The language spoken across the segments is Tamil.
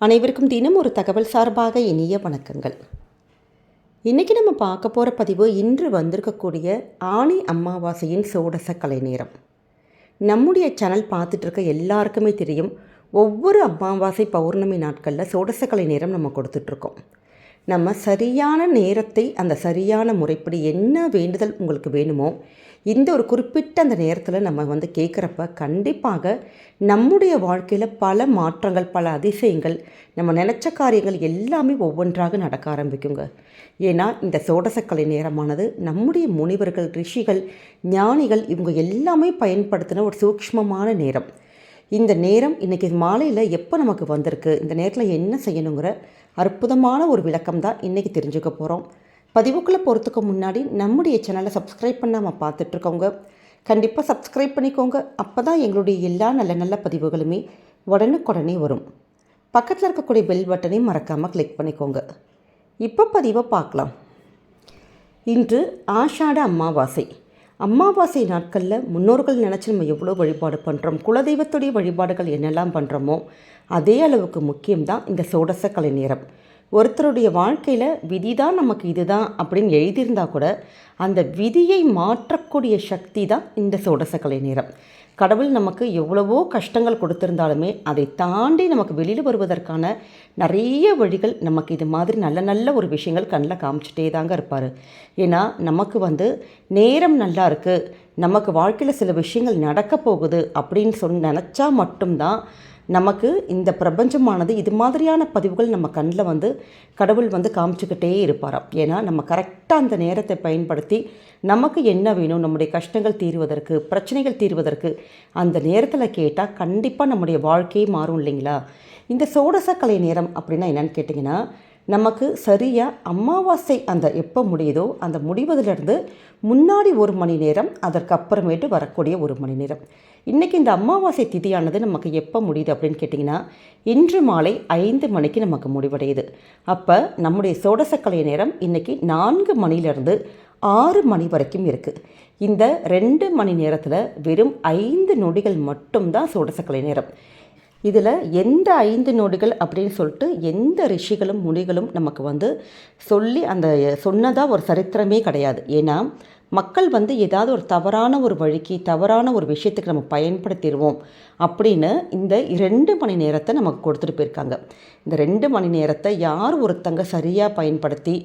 அனைவருக்கும் தினம் ஒரு தகவல் சார்பாக இனிய வணக்கங்கள். இன்றைக்கி நம்ம பார்க்க போகிற பதிவு இன்று வந்திருக்கக்கூடிய ஆணி அமாவாசையின் சோடச கலை நேரம். நம்முடைய சேனல் பார்த்துட்ருக்க எல்லாருக்குமே தெரியும் ஒவ்வொரு அமாவாசை பௌர்ணமி நாட்களில் சோடச கலை நேரம் நம்ம கொடுத்துட்ருக்கோம் நம்ம சரியான நேரத்தை அந்த சரியான முறைப்படி என்ன வேண்டுதல் உங்களுக்கு வேணுமோ இந்த ஒரு குறிப்பிட்ட அந்த நேரத்தில் நம்ம வந்து கேட்குறப்ப கண்டிப்பாக நம்முடைய வாழ்க்கையில் பல மாற்றங்கள் பல அதிசயங்கள் நம்ம நினச்ச காரியங்கள் எல்லாமே ஒவ்வொன்றாக நடக்க ஆரம்பிக்குங்க. ஏன்னா இந்த சோடசக்கலை நேரமானது நம்முடைய முனிவர்கள் ரிஷிகள் ஞானிகள் இவங்க எல்லாமே பயன்படுத்தின ஒரு சூக்ஷ்மமான நேரம். இந்த நேரம் இன்றைக்கி மாலையில் எப்போ நமக்கு வந்திருக்கு? இந்த நேரத்தில் என்ன செய்யணுங்கிற அற்புதமான ஒரு விளக்கம் தான் இன்றைக்கி தெரிஞ்சுக்க போகிறோம் பதிவுக்குள்ளே போகிறதுக்கு முன்னாடி நம்முடைய சேனலை சப்ஸ்கிரைப் பண்ணாமல் பார்த்துட்ருக்கோங்க கண்டிப்பாக சப்ஸ்கிரைப் பண்ணிக்கோங்க. அப்போ தான் எங்களுடைய எல்லா நல்ல நல்ல பதிவுகளுமே உடனுக்குடனே வரும். பக்கத்தில் இருக்கக்கூடிய பெல் பட்டனையும் மறக்காமல் கிளிக் பண்ணிக்கோங்க. இப்போ பதிவை பார்க்கலாம். இன்று ஆஷாட அமாவாசை. அமாவாசை நாட்களில் முன்னோர்கள் நினச்சி நம்ம எவ்வளோ வழிபாடு பண்ணுறோம் குலதெய்வத்துடைய வழிபாடுகள் என்னெல்லாம் பண்ணுறோமோ அதே அளவுக்கு முக்கியம்தான் இந்த சோடச கலை நேரம் ஒருத்தருடைய வாழ்க்கையில் விதி தான் நமக்கு இதுதான் அப்படின்னு எழுதியிருந்தா கூட அந்த விதியை மாற்றக்கூடிய சக்தி தான் இந்த சோடசக்கலை நேரம். கடவுள் நமக்கு எவ்வளவோ கஷ்டங்கள் கொடுத்துருந்தாலுமே அதை தாண்டி நமக்கு வெளியில் வருவதற்கான நிறைய வழிகள் நமக்கு இது மாதிரி நல்ல நல்ல ஒரு விஷயங்கள் கண்ணில் காமிச்சிட்டே தாங்க இருப்பார். ஏன்னா நமக்கு வந்து நேரம் நல்லா இருக்குது நமக்கு வாழ்க்கையில் சில விஷயங்கள் நடக்க போகுது அப்படின்னு சொல்லி நினச்சா மட்டும்தான் நமக்கு இந்த பிரபஞ்சமானது இது மாதிரியான பதிவுகள் நம்ம கண்ணில் வந்து கடவுள் வந்து காமிச்சிக்கிட்டே இருப்பாராம். ஏன்னா நம்ம கரெக்டாக அந்த நேரத்தை பயன்படுத்தி நமக்கு என்ன வேணும் நம்முடைய கஷ்டங்கள் தீர்வதற்கு பிரச்சனைகள் தீர்வதற்கு அந்த நேரத்தில் கேட்டால் கண்டிப்பாக நம்முடைய வாழ்க்கையே மாறும் இல்லைங்களா? இந்த சோடச கலை நேரம் அப்படின்னா என்னென்னு கேட்டிங்கன்னா நமக்கு சரியாக அமாவாசை அந்த எப்போ முடியுதோ அந்த முடிவதிலிருந்து முன்னாடி ஒரு மணி நேரம் அதற்கு அப்புறமேட்டு வரக்கூடிய ஒரு மணி நேரம். இன்றைக்கி இந்த அமாவாசை திதியானது நமக்கு எப்போ முடியுது அப்படின்னு கேட்டிங்கன்னா இன்று மாலை ஐந்து மணிக்கு நமக்கு முடிவடையுது. அப்போ நம்முடைய சோடசக்கலை நேரம் இன்றைக்கி நான்கு மணிலேருந்து ஆறு மணி வரைக்கும் இருக்குது இந்த ரெண்டு மணி நேரத்தில் வெறும் ஐந்து நொடிகள் மட்டும்தான் சோடசக்கலை நேரம். இதில் எந்த ஐந்து நொடிகள் அப்படின்னு சொல்லிட்டு எந்த ரிஷிகளும் முனிகளும் நமக்கு வந்து சொல்லி அந்த சொன்னதாக ஒரு சரித்திரமே கிடையாது. ஏன்னா மக்கள் வந்து ஏதாவது ஒரு தவறான ஒரு வழிக்கு தவறான ஒரு விஷயத்துக்கு நம்ம பயன்படுத்திடுவோம் அப்படின்னு இந்த ரெண்டு மணி நேரத்தை நமக்கு கொடுத்துட்டு போயிருக்காங்க. இந்த ரெண்டு மணி நேரத்தை யார் ஒருத்தங்க சரியாக பயன்படுத்தி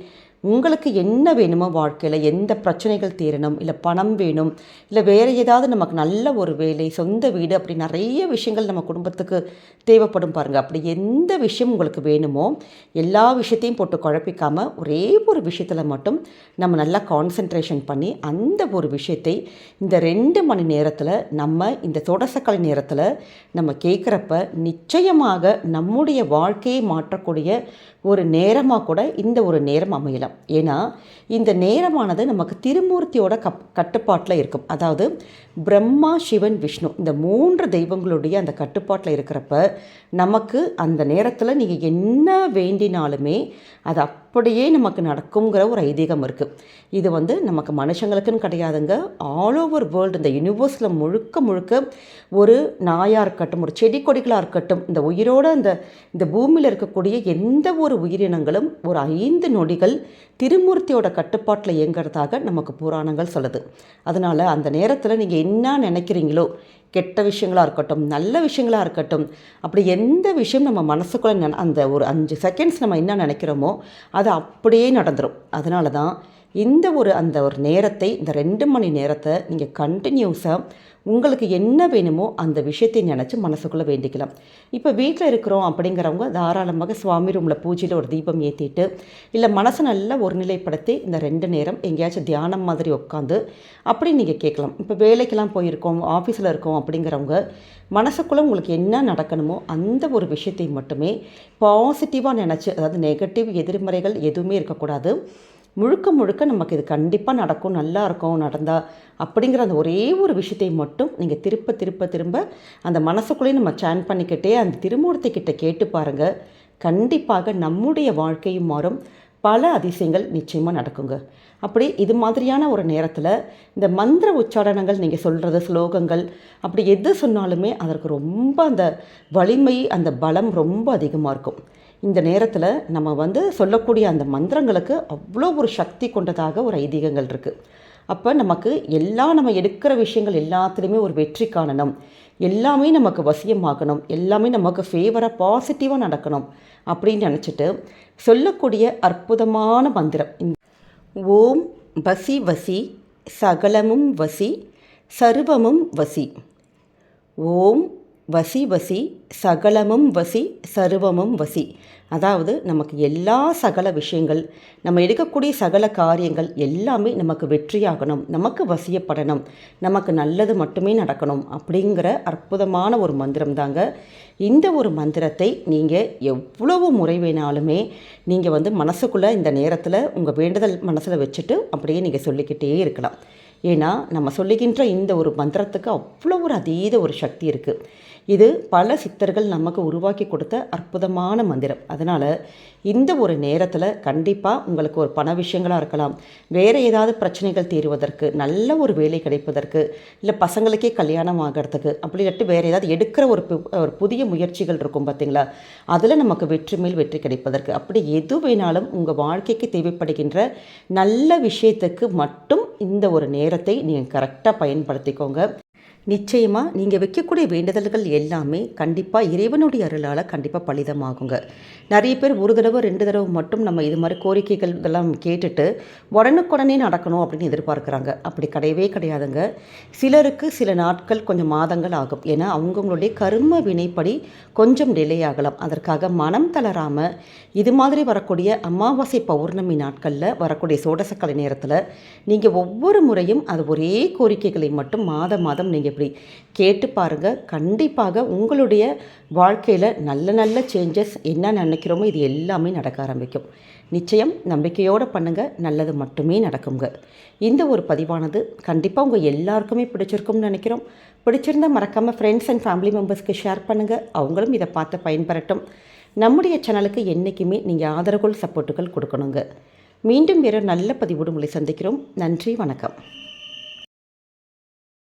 உங்களுக்கு என்ன வேணுமோ வாழ்க்கையில் எந்த பிரச்சனைகள் தீரணும் இல்லை பணம் வேணும் இல்லை வேறு ஏதாவது நமக்கு நல்ல ஒரு வேலை சொந்த வீடு அப்படி நிறைய விஷயங்கள் நம்ம குடும்பத்துக்கு தேவைப்படும் பாருங்கள் அப்படி எந்த விஷயம் உங்களுக்கு வேணுமோ எல்லா விஷயத்தையும் போட்டு குழப்பிக்காமல் ஒரே ஒரு விஷயத்தில் மட்டும் நம்ம நல்லா கான்சென்ட்ரேஷன் பண்ணி அந்த ஒரு விஷயத்தை இந்த ரெண்டு மணி நேரத்தில் நம்ம இந்த தொடசக்கலை நேரத்தில் நம்ம கேட்குறப்ப நிச்சயமாக நம்முடைய வாழ்க்கையை மாற்றக்கூடிய ஒரு நேரமாக கூட இந்த ஒரு நேரம் அமையலாம். ஏன்னா இந்த நேரமானது நமக்கு திருமூர்த்தியோட கப் கட்டுப்பாட்டில் இருக்கும். அதாவது பிரம்மா சிவன் விஷ்ணு இந்த மூன்று தெய்வங்களுடைய அந்த கட்டுப்பாட்டில் இருக்கிறப்ப நமக்கு அந்த நேரத்தில் நீங்கள் என்ன வேண்டினாலுமே அதை அப்படியே நமக்கு நடக்குங்கிற ஒரு ஐதீகம் இருக்குது இது வந்து நமக்கு மனுஷங்களுக்குன்னு கிடையாதுங்க. ஆல் ஓவர் வேர்ல்டு இந்த யூனிவர்ஸில் முழுக்க முழுக்க ஒரு நாயாக இருக்கட்டும் ஒரு செடி கொடிகளாக இருக்கட்டும் இந்த உயிரோட அந்த இந்த பூமியில் இருக்கக்கூடிய எந்த ஒரு உயிரினங்களும் ஒரு ஐந்து நொடிகள் திருமூர்த்தியோட கட்டுப்பாட்டில் இயங்குறதாக நமக்கு புராணங்கள் சொல்லுது. அதனால் அந்த நேரத்தில் நீங்கள் என்ன நினைக்கிறீங்களோ கெட்ட விஷயங்களாக இருக்கட்டும் நல்ல விஷயங்களாக இருக்கட்டும் அப்படி எந்த விஷயம் நம்ம மனசுக்குள்ளே அந்த ஒரு அஞ்சு செகண்ட்ஸ் நம்ம என்ன நினைக்கிறோமோ அது அப்படியே நடந்துடும் அதனால தான் இந்த ஒரு அந்த ஒரு நேரத்தை இந்த ரெண்டு மணி நேரத்தை நீங்கள் கண்டினியூஸாக உங்களுக்கு என்ன வேணுமோ அந்த விஷயத்தை நினச்சி மனசுக்குள்ளே வேண்டிக்கலாம். இப்போ வீட்டில் இருக்கிறோம் அப்படிங்கிறவங்க தாராளமாக சுவாமி ரூமில் பூஜையில் ஒரு தீபம் ஏற்றிட்டு இல்லை மனசை நல்லா ஒருநிலைப்படுத்தி இந்த ரெண்டு நேரம் எங்கேயாச்சும் தியானம் மாதிரி உட்காந்து அப்படி நீங்கள் கேட்கலாம். இப்போ வேலைக்கெல்லாம் போயிருக்கோம் ஆஃபீஸில் இருக்கோம் அப்படிங்கிறவங்க மனசுக்குள்ளே உங்களுக்கு என்ன நடக்கணுமோ அந்த ஒரு விஷயத்தை மட்டுமே பாசிட்டிவாக நினச்சி அதாவது நெகட்டிவ் எதிர்மறைகள் எதுவுமே இருக்கக்கூடாது. முழுக்க முழுக்க நமக்கு இது கண்டிப்பாக நடக்கும் நல்லா இருக்கும் நடந்தால் அப்படிங்கிற அந்த ஒரே ஒரு விஷயத்தை மட்டும் நீங்கள் திருப்ப திருப்ப திரும்ப அந்த மனசுக்குள்ளேயே நம்ம சேன் பண்ணிக்கிட்டே அந்த திருமூர்த்தி கிட்ட கேட்டு பாருங்கள் கண்டிப்பாக நம்முடைய வாழ்க்கையும் மாறும். பல அதிசயங்கள் நிச்சயமாக நடக்குங்க. அப்படி இது மாதிரியான ஒரு நேரத்தில் இந்த மந்திர உச்சாரணங்கள் நீங்கள் சொல்கிறது ஸ்லோகங்கள் அப்படி எது சொன்னாலுமே அதற்கு ரொம்ப அந்த வலிமை அந்த பலம் ரொம்ப அதிகமாக இருக்கும். இந்த நேரத்தில் நம்ம வந்து சொல்லக்கூடிய அந்த மந்திரங்களுக்கு அவ்வளோ ஒரு சக்தி கொண்டதாக ஒரு ஐதீகங்கள் இருக்குது அப்போ நமக்கு எல்லா நம்ம எடுக்கிற விஷயங்கள் எல்லாத்துலேயுமே ஒரு வெற்றி காணணும். எல்லாமே நமக்கு வசியமாகணும் எல்லாமே நமக்கு ஃபேவராக பாசிட்டிவாக நடக்கணும் அப்படின்னு நினச்சிட்டு சொல்லக்கூடிய அற்புதமான மந்திரம் ஓம் வசி வசி சகலமும் வசி சர்வமும் வசி. ஓம் வசி வசி சகலமும் வசி சர்வமும் வசி. அதாவது நமக்கு எல்லா சகல விஷயங்கள் நம்ம எடுக்கக்கூடிய சகல காரியங்கள் எல்லாமே நமக்கு வெற்றியாகணும் நமக்கு வசியப்படணும் நமக்கு நல்லது மட்டுமே நடக்கணும் அப்படிங்கிற அற்புதமான ஒரு மந்திரம் தாங்க. இந்த ஒரு மந்திரத்தை நீங்கள் எவ்வளவு முறை வேணாலுமே நீங்கள் வந்து மனசுக்குள்ளே இந்த நேரத்தில் உங்கள் வேண்டுதல் மனசில் வச்சுட்டு அப்படியே நீங்கள் சொல்லிக்கிட்டே இருக்கலாம். ஏன்னா நம்ம சொல்லுகின்ற இந்த ஒரு மந்திரத்துக்கு அவ்வளோ ஒரு அதீத ஒரு சக்தி இருக்குது இது பல சித்தர்கள் நமக்கு உருவாக்கி கொடுத்த அற்புதமான மந்திரம். அதனால் இந்த ஒரு நேரத்தில் கண்டிப்பாக உங்களுக்கு ஒரு பண விஷயங்களாக இருக்கலாம். வேறு ஏதாவது பிரச்சனைகள் தீருவதற்கு நல்ல ஒரு வேலை கிடைப்பதற்கு இல்லை பசங்களுக்கே கல்யாணம் ஆகிறதுக்கு அப்படி இல்லாட்டி வேறு ஏதாவது எடுக்கிற ஒரு ஒரு புதிய முயற்சிகள் இருக்கும் பார்த்தீங்களா அதில் நமக்கு வெற்றி மேல் வெற்றி கிடைப்பதற்கு. அப்படி எது வேணாலும் உங்கள் வாழ்க்கைக்கு தேவைப்படுகின்ற நல்ல விஷயத்துக்கு மட்டும் இந்த ஒரு நேரத்தை நீங்கள் கரெக்டாக பயன்படுத்திக்கோங்க. நிச்சயமாக நீங்கள் வைக்கக்கூடிய வேண்டுதல்கள் எல்லாமே கண்டிப்பாக இறைவனுடைய அருளால் கண்டிப்பாக பலிதமாகுங்க. நிறைய பேர் ஒரு தடவை ரெண்டு தடவை மட்டும் நம்ம இது மாதிரி கோரிக்கைகள் இதெல்லாம் கேட்டுட்டு உடனுக்குடனே நடக்கணும் அப்படின்னு எதிர்பார்க்குறாங்க. அப்படி கிடையவே கிடையாதுங்க. சிலருக்கு சில நாட்கள் கொஞ்சம் மாதங்கள் ஆகும். ஏன்னா அவங்கவுங்களுடைய கரும வினைப்படி கொஞ்சம் டிலே ஆகலாம். அதற்காக மனம் தளராமல் இது மாதிரி வரக்கூடிய அமாவாசை பௌர்ணமி நாட்களில் வரக்கூடிய சோடசக்கலை நேரத்தில் நீங்கள் ஒவ்வொரு முறையும் அது ஒரே கோரிக்கைகளை மட்டும் மாதம் மாதம் நீங்கள் இப்படி கேட்டு பாருங்கள் கண்டிப்பாக உங்களுடைய வாழ்க்கையில் நல்ல நல்ல சேஞ்சஸ் என்ன நினைக்கிறோமோ இது எல்லாமே நடக்க ஆரம்பிக்கும். நிச்சயம் நம்பிக்கையோடு பண்ணுங்கள் நல்லது மட்டுமே நடக்குங்க. இந்த ஒரு பதிவானது கண்டிப்பாக உங்கள் எல்லாருக்குமே பிடிச்சிருக்கும்னு நினைக்கிறோம். பிடிச்சிருந்தால் மறக்காமல் ஃப்ரெண்ட்ஸ் அண்ட் ஃபேமிலி மெம்பர்ஸ்க்கு ஷேர் பண்ணுங்கள் அவங்களும் இதை பார்த்து பயன்பெறட்டும். நம்முடைய சேனலுக்கு என்றைக்குமே நீங்கள் ஆதரவுகள் சப்போர்ட்டுகள் கொடுக்கணுங்க. மீண்டும் வேறு நல்ல பதிவோடு உங்களை சந்திக்கிறோம். நன்றி வணக்கம்.